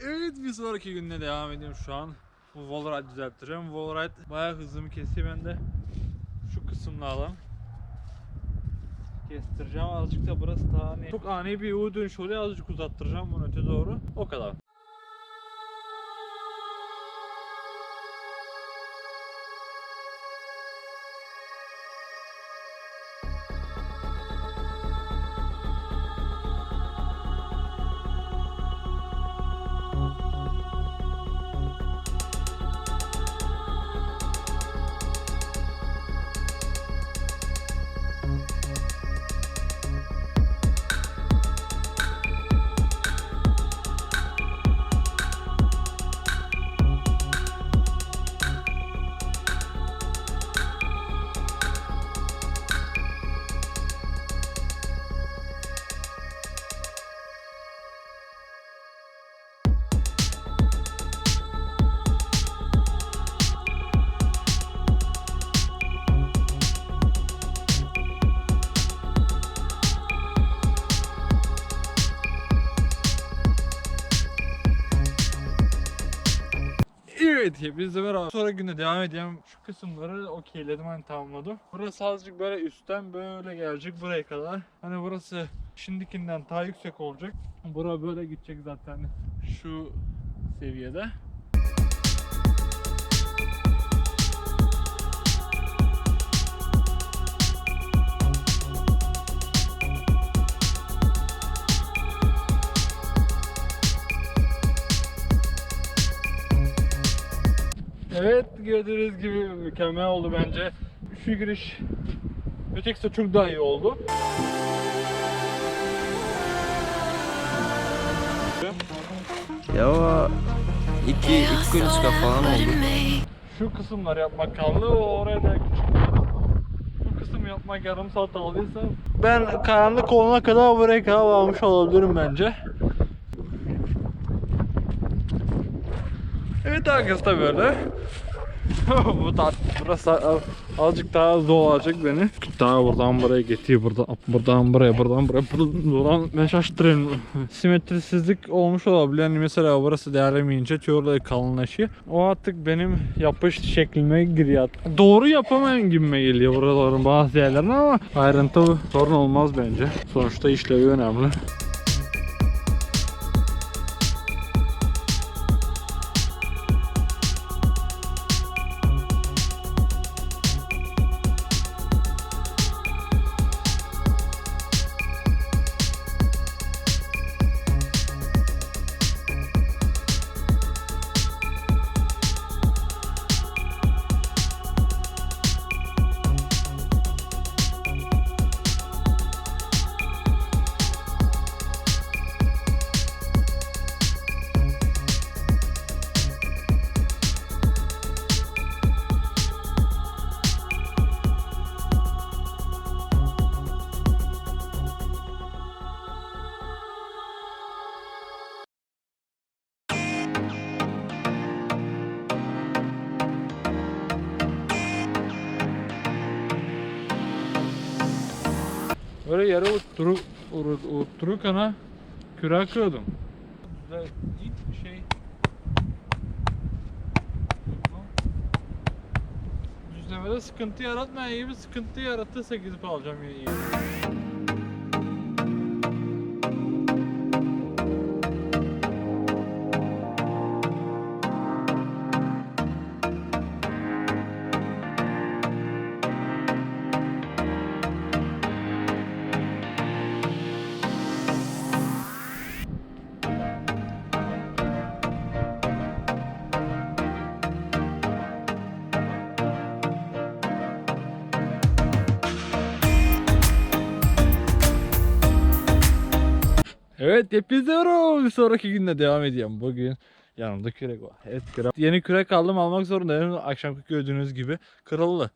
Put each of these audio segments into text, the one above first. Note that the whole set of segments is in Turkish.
Evet bir sonraki gününe devam ediyorum şu an. Bu Wallride düzelttireceğim. Wallride bayağı hızımı kesiyor ben de şu kısımlardan kestireceğim. Azıcık da burası daha hani çok ani bir U dönüş oluyor. Azıcık uzattıracağım bunu öte doğru. O kadar. Evet hepinize merhaba. Sonra günde devam edeceğim. Şu kısımları okeyledim hani tamamladım. Burası azıcık böyle üstten böyle gelecek buraya kadar. Hani burası şimdikinden daha yüksek olacak. Bura böyle gidecek zaten şu seviyede. Evet gördüğünüz gibi mükemmel oldu bence. Şu giriş ötekisi de çok daha iyi oldu. Ya iki, iki kuluçka falan oldu. Şu kısımları yapmak kaldı. O oraya da küçük. Bu kısım yapmak yarım saat aldıysa ben karanlık olana kadar buraya kadar varmış olabilirim bence. Evet arkadaşlar böyle. Bu tat burası az- azıcık daha olacak beni. Daha buradan buraya getiriyor buradan buradan buraya buradan buraya buradan ben şaştırıyorum. Simetrisizlik olmuş olabilir. Yani mesela burası değerlemeyince tüyoları kalınlaşıyor. O artık benim yapış şeklime giriyor. Doğru yapamam gibime geliyor buraların bazı yerlerine ama ayrıntı sorun olmaz bence. Sonuçta işlevi önemli. Böyle yere oturup ana kürek kırdım. İlk şey Düzlemede sıkıntı yaratmayan iyi bir sıkıntı yaratırsa gidip alacağım iyi. Evet hepinize merhaba. Bir sonraki günde devam edeceğim. Bugün yanımda kürek var. Evet kürek. Yeni kürek aldım almak zorundayım. Akşamki gördüğünüz gibi kırıldı.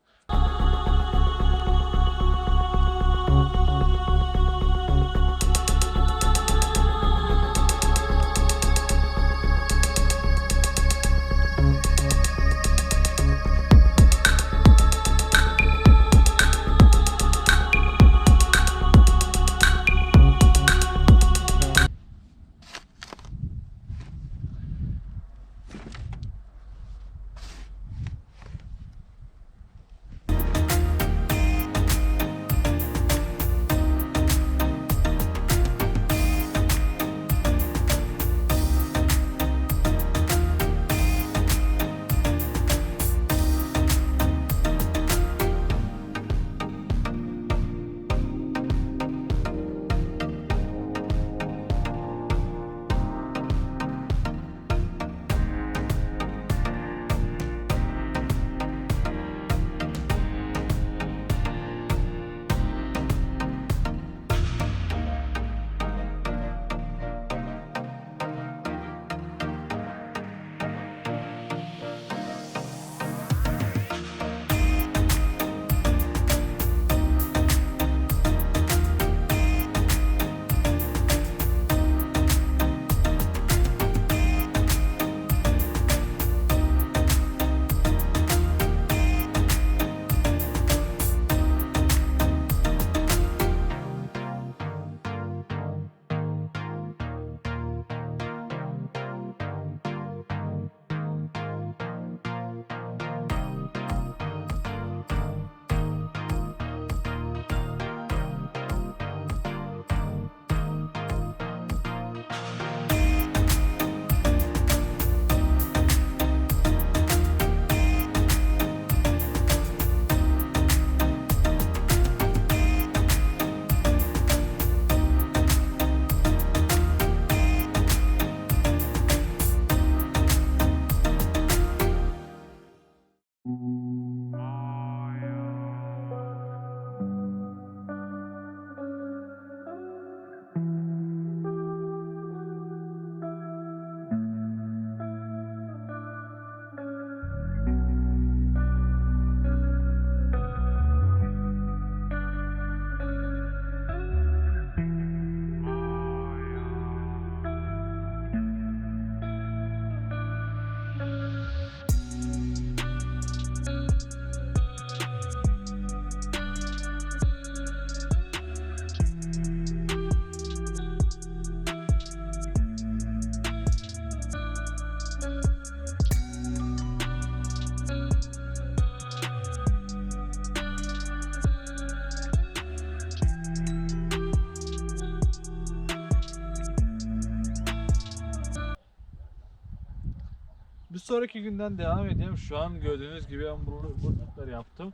Sonraki günden devam edeyim. Şu an gördüğünüz gibi ben bu burcukları yaptım.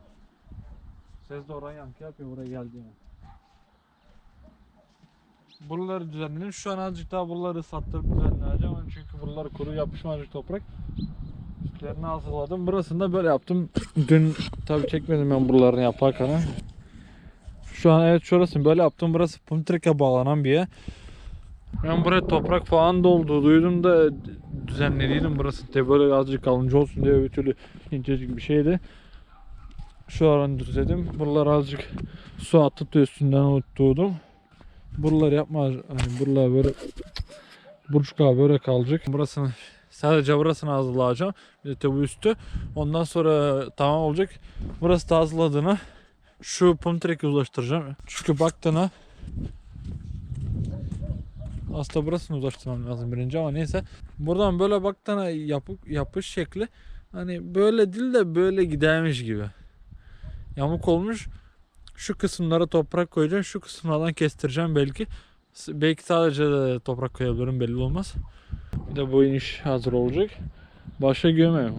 Ses de oradan yankı yapıyor buraya geldiğimi. Buraları düzenledim. Şu an azıcık daha buraları sattırıp düzenleyeceğim. Çünkü buraları kuru yapışmacık toprak. Üstlerini hazırladım. Burasını da böyle yaptım. Dün tabi çekmedim ben buralarını yaparken. Şu an evet şurası böyle yaptım. Burası Pumtrik'e bağlanan bir yer. Ben buraya toprak falan doldu. Duydum da düzenlediydim burası. Tabi böyle azıcık kalınca olsun diye bir türlü incecik bir şeydi. Şu an düzledim. Buraları azıcık su attı üstünden unuttuğum. Buraları yapma hani buralar böyle burçka böyle kalacak. Burasını sadece burasını hazırlayacağım. Bir de tabi üstü. Ondan sonra tamam olacak. Burası da hazırladığını şu pumtreki ulaştıracağım. Çünkü baktığına aslında burasını ulaştırmam lazım birinci ama neyse. Buradan böyle baktığına yapı, yapış şekli hani böyle değil de böyle gidermiş gibi. Yamuk olmuş. Şu kısımlara toprak koyacağım. Şu kısımlardan kestireceğim belki. Belki sadece de toprak koyabilirim belli olmaz. Bir de bu iniş hazır olacak. Başka gömeyim.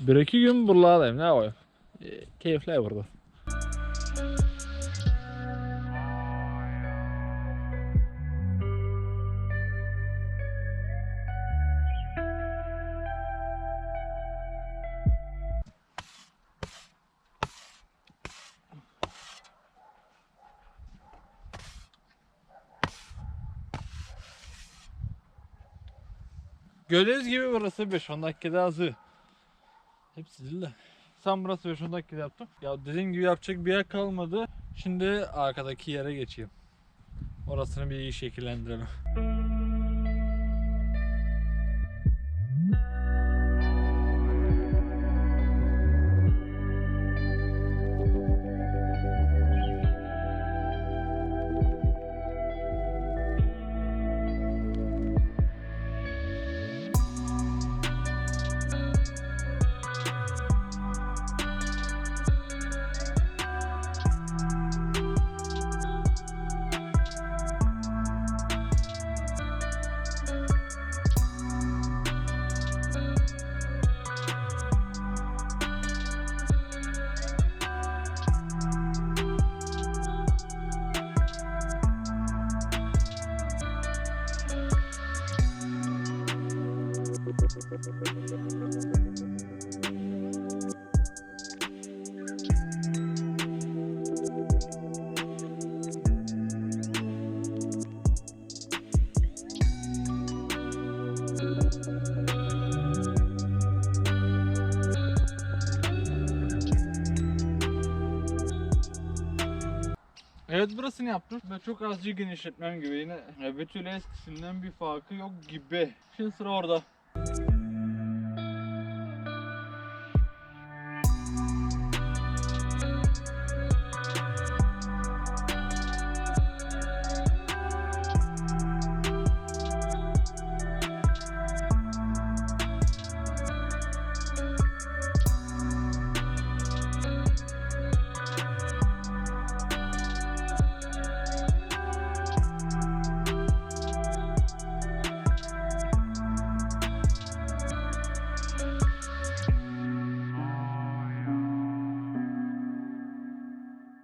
Bir iki gün buralardayım ne yapayım. E, keyifli burada. Gördüğünüz gibi burası 5-10 dakikada hazır. Hepsi de. Sen burası 5-10 dakikada yaptım. Ya dediğim gibi yapacak bir yer kalmadı. Şimdi arkadaki yere geçeyim. Orasını bir iyi şekillendirelim. Evet burasını yaptım. Ben çok azıcık genişletmem gibi yine. Betül eskisinden bir farkı yok gibi. Şimdi sıra orada.